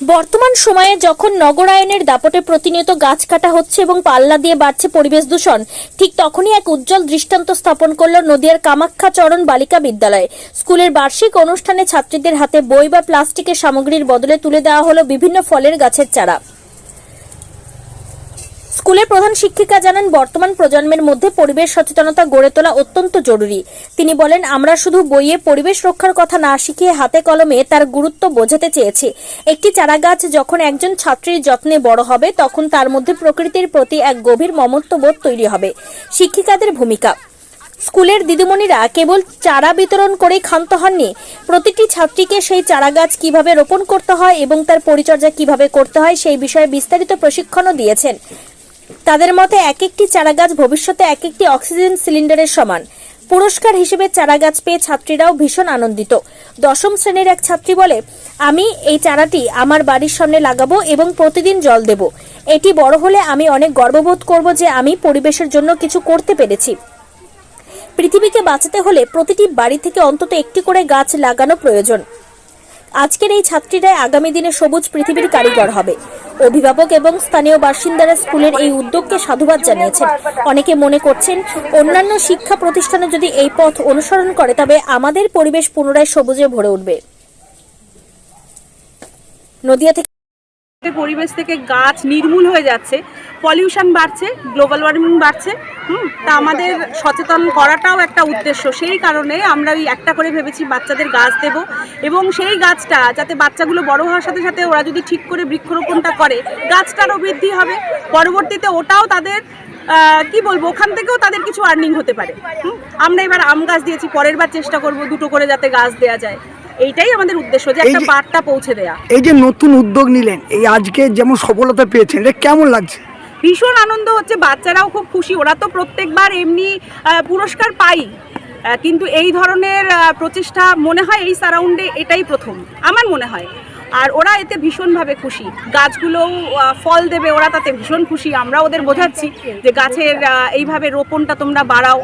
বর্তমান সময়ে যখন নগরায়নের দাপটে প্রতিনিয়ত গাছ কাটা হচ্ছে এবং পাল্লা দিয়ে বাড়ছে পরিবেশ দূষণ, ঠিক তখনই এক উজ্জ্বল দৃষ্টান্ত স্থাপন করল নদিয়ার কামাখ্যা চরণ বালিকা বিদ্যালয়। স্কুলের বার্ষিক অনুষ্ঠানে ছাত্রীদের হাতে বই বা প্লাস্টিকের সামগ্রীর বদলে তুলে দেওয়া হলো বিভিন্ন ফলের গাছের চারা। স্কুলের প্রধান শিক্ষিকা জানান, বর্তমান প্রজন্মের মধ্যে পরিবেশ সচেতনতা গড়ে তোলা অত্যন্ত জরুরি। তিনি বলেন, আমরা শুধু বইয়ে পরিবেশ রক্ষার কথা না শিখিয়ে হাতে কলমে তার গুরুত্ব বোঝাতে চেয়েছি। একটি চারা গাছ যখন একজন ছাত্রীর যত্নে বড় হবে, তখন তার মধ্যে প্রকৃতির প্রতি এক গভীর মমত্ববোধ তৈরি হবে। শিক্ষিকাদের ভূমিকা, স্কুলের দিদিমণিরা কেবল চারা বিতরণ করেই ক্ষান্ত হননি, প্রতিটি ছাত্রীকে সেই চারা গাছ কীভাবে রোপণ করতে হয় এবং তার পরিচর্যা কীভাবে করতে হয় সেই বিষয়ে বিস্তারিত প্রশিক্ষণও দিয়েছেন। তাদের মতে এক একটি চারাগাছ ভবিষ্যতে এক একটি অক্সিজেন সিলিন্ডারের সমান। পুরস্কার হিসেবে চারাগাছ পেয়ে ছাত্রীরাও ভীষণ আনন্দিত। দশম শ্রেণির এক ছাত্রী বলে, আমি এই চারাটি আমার বাড়ির সামনে লাগাবো এবং প্রতিদিন জল দেব। এটি বড় হলে আমি অনেক গর্ববোধ করব যে আমি পরিবেশের জন্য কিছু করতে পেরেছি। পৃথিবীকে বাঁচাতে হলে প্রতিটি বাড়ি থেকে অন্তত একটি করে গাছ লাগানো প্রয়োজন। আজকের এই ছাত্রীরাই আগামী দিনে সবুজ পৃথিবীর কারিগর হবে। অভিভাবক এবং স্থানীয় বাসিন্দারা স্কুলের এই উদ্যোগকে সাধুবাদ জানিয়েছেন। অনেকে মনে করছেন, অন্যান্য শিক্ষা প্রতিষ্ঠানে যদি এই পথ অনুসরণ করে, তবে আমাদের পরিবেশ পুনরায় সবুজে ভরে উঠবে। নদিয়া থেকে পরিবেশ থেকে গাছ নির্মূল হয়ে যাচ্ছে পলিউশন বাড়ছে গ্লোবাল ওয়ার্মিং বাড়ছে, হুম, তা আমাদের সচেতন করাটাও একটা উদ্দেশ্য। সেই কারণে আমরা ওই একটা করে ভেবেছি বাচ্চাদের গাছ দেব এবং সেই গাছটা যাতে বাচ্চাগুলো বড় হওয়ার সাথে সাথে ওরা যদি ঠিক করে বৃক্ষরোপণটা করে, গাছটারও বৃদ্ধি হবে। পরবর্তীতে ওটাও তাদের কি বলব, ওখান থেকেও তাদের কিছু আর্নিং হতে পারে? আমরা এবার আম গাছ দিয়েছি, পরের বার চেষ্টা করব দুটো করে যাতে গাছ দেওয়া যায়। এইটাই আমাদের উদ্দেশ্য যে একটা বার্তা পৌঁছে দেয়া। এই যে নতুন উদ্যোগ নিলেন এই আজকে যেমন সফলতা পেয়েছেন এটা কেমন লাগছে? ভীষণ আনন্দ হচ্ছে বাচ্চারাও খুব খুশি ওরা তো প্রত্যেকবার এমনি পুরস্কার পাই। কিন্তু এই ধরনের প্রচেষ্টা মনে হয় এই সারাউন্ডে এটাই প্রথম আমার মনে হয়। আর ওরা এতে ভীষণভাবে খুশি। গাছগুলোও ফল দেবে ওরা তাতে ভীষণ খুশি। আমরা ওদের বোঝাচ্ছি যে গাছের এইভাবে রোপণটা তোমরা বাড়াও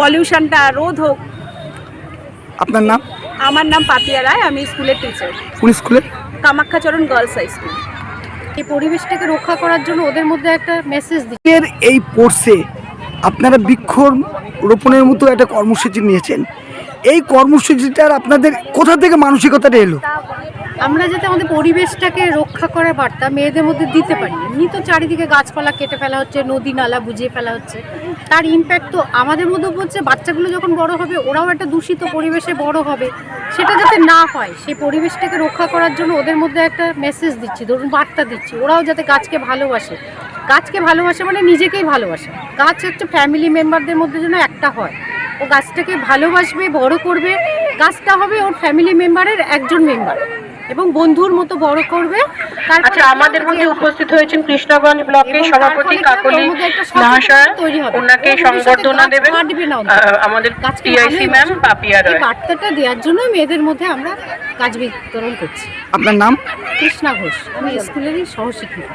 পলিউশনটা রোধ হোক। আপনার নাম? আমার নাম পাতিয়া রায় আমি স্কুলের টিচার কোন স্কুলে? কামাখ্যাচরণ গার্লস হাই স্কুল এই পরিবেশটাকে রক্ষা করার জন্য ওদের মধ্যে একটা মেসেজ এর এই কোর্সে আপনারা বৃক্ষ রোপণের মতো একটা কর্মসূচি নিয়েছেন। এই কর্মসূচিটার আপনাদের কোথা থেকে মানসিকতাটা এলো? আমরা যাতে আমাদের পরিবেশটাকে রক্ষা করার বার্তা মেয়েদের মধ্যে দিতে পারি। এমনি তো চারিদিকে গাছপালা কেটে ফেলা হচ্ছে, নদী নালা বুঝিয়ে ফেলা হচ্ছে। তার ইম্প্যাক্ট তো আমাদের মধ্যে পড়ছে, বাচ্চাগুলো যখন বড় হবে, ওরাও একটা দূষিত পরিবেশে বড় হবে। সেটা যাতে না হয়, সেই পরিবেশটাকে রক্ষা করার জন্য ওদের মধ্যে একটা মেসেজ দিচ্ছি, ধরুন বার্তা দিচ্ছি, ওরাও যাতে গাছকে ভালোবাসে। গাছকে ভালোবাসে মানে নিজেকেই ভালোবাসে। গাছ হচ্ছে ফ্যামিলি মেম্বারদের মধ্যে যেন একটা হয়। ও গাছটাকে ভালোবাসবে, বড় করবে, গাছটা হবে ওর ফ্যামিলি মেম্বারের একজন মেম্বার এবং বন্ধুর মতো বড় করবে। আচ্ছা আমাদের মধ্যে উপস্থিত হয়েছেন কৃষ্ণগঞ্জ ব্লকের সভাপতি কাকলি মহাশয়। ওনাকে সংবর্ধনা দেবেন। আমাদের টিআইসি ম্যাম পাপিয়া রয়। বার্তাটা দেওয়ার জন্য মেয়েদের মধ্যে আমরা কাজ বিতরণ করছি। আপনার নাম? কৃষ্ণা ঘোষ। আমি স্কুলেরই সহশিক্ষিকা।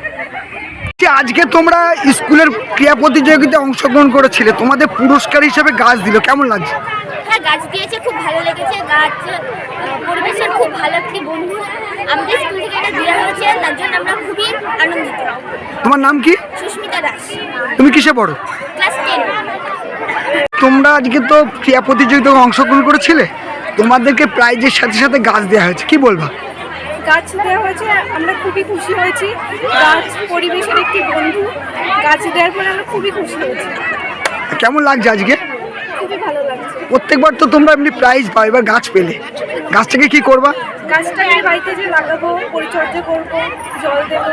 যে আজকে তোমরা স্কুলের ক্রিয়া প্রতিযোগিতায় অংশগ্রহণ করেছিলে তোমাদের পুরস্কার হিসেবে গাছ দিল কেমন লাগছে? হ্যাঁ গাছ দিয়েছে খুব ভালো লেগেছে গাছ পরিবেশের খুব ভালো একটি বন্ধু? আমাদের স্কুল থেকে এটা দেওয়া হয়েছে তার জন্য আমরা খুবই আনন্দিত। তোমার নাম কি? সুস্মিতা দাস। তুমি কিসে পড়ো? Class ten. তোমরা আজকে তো ক্রীড়া প্রতিযোগিতায় অংশগ্রহণ করেছিলে। তোমাদেরকে প্রাইজের সাথে সাথে গাছ দেওয়া হয়েছে কি বলবা? গাছ দেওয়া হয়েছে আমরা খুবই খুশি হয়েছি। গাছ পরিবেশের একটি বন্ধু। গাছ দেওয়ার পরে আমরা খুবই খুশি হয়েছি। কেমন লাগছে আজকে? প্রত্যেকবার তো তোমরা এমনি প্রাইজ পাও এবার গাছ পেলে। গাছটাকে কি করবা? গাছটা এই বাড়িতে যে লাগাবো পরিচর্যা করব জল দেবো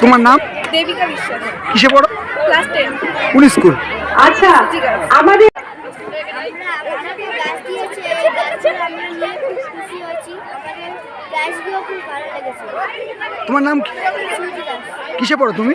তোমার নাম? দেবিকা বিশ্বাস। কিসে পড়ো? ক্লাস টেন কোন স্কুল আচ্ছা আমাদের গাছ দিয়েছে গাছগুলো আমরা নিয়ে খুব খুশি হয়েছি আমাদের গাছগুলো খুব ভালো লেগেছে তোমার নাম কিসে পড়ো তুমি?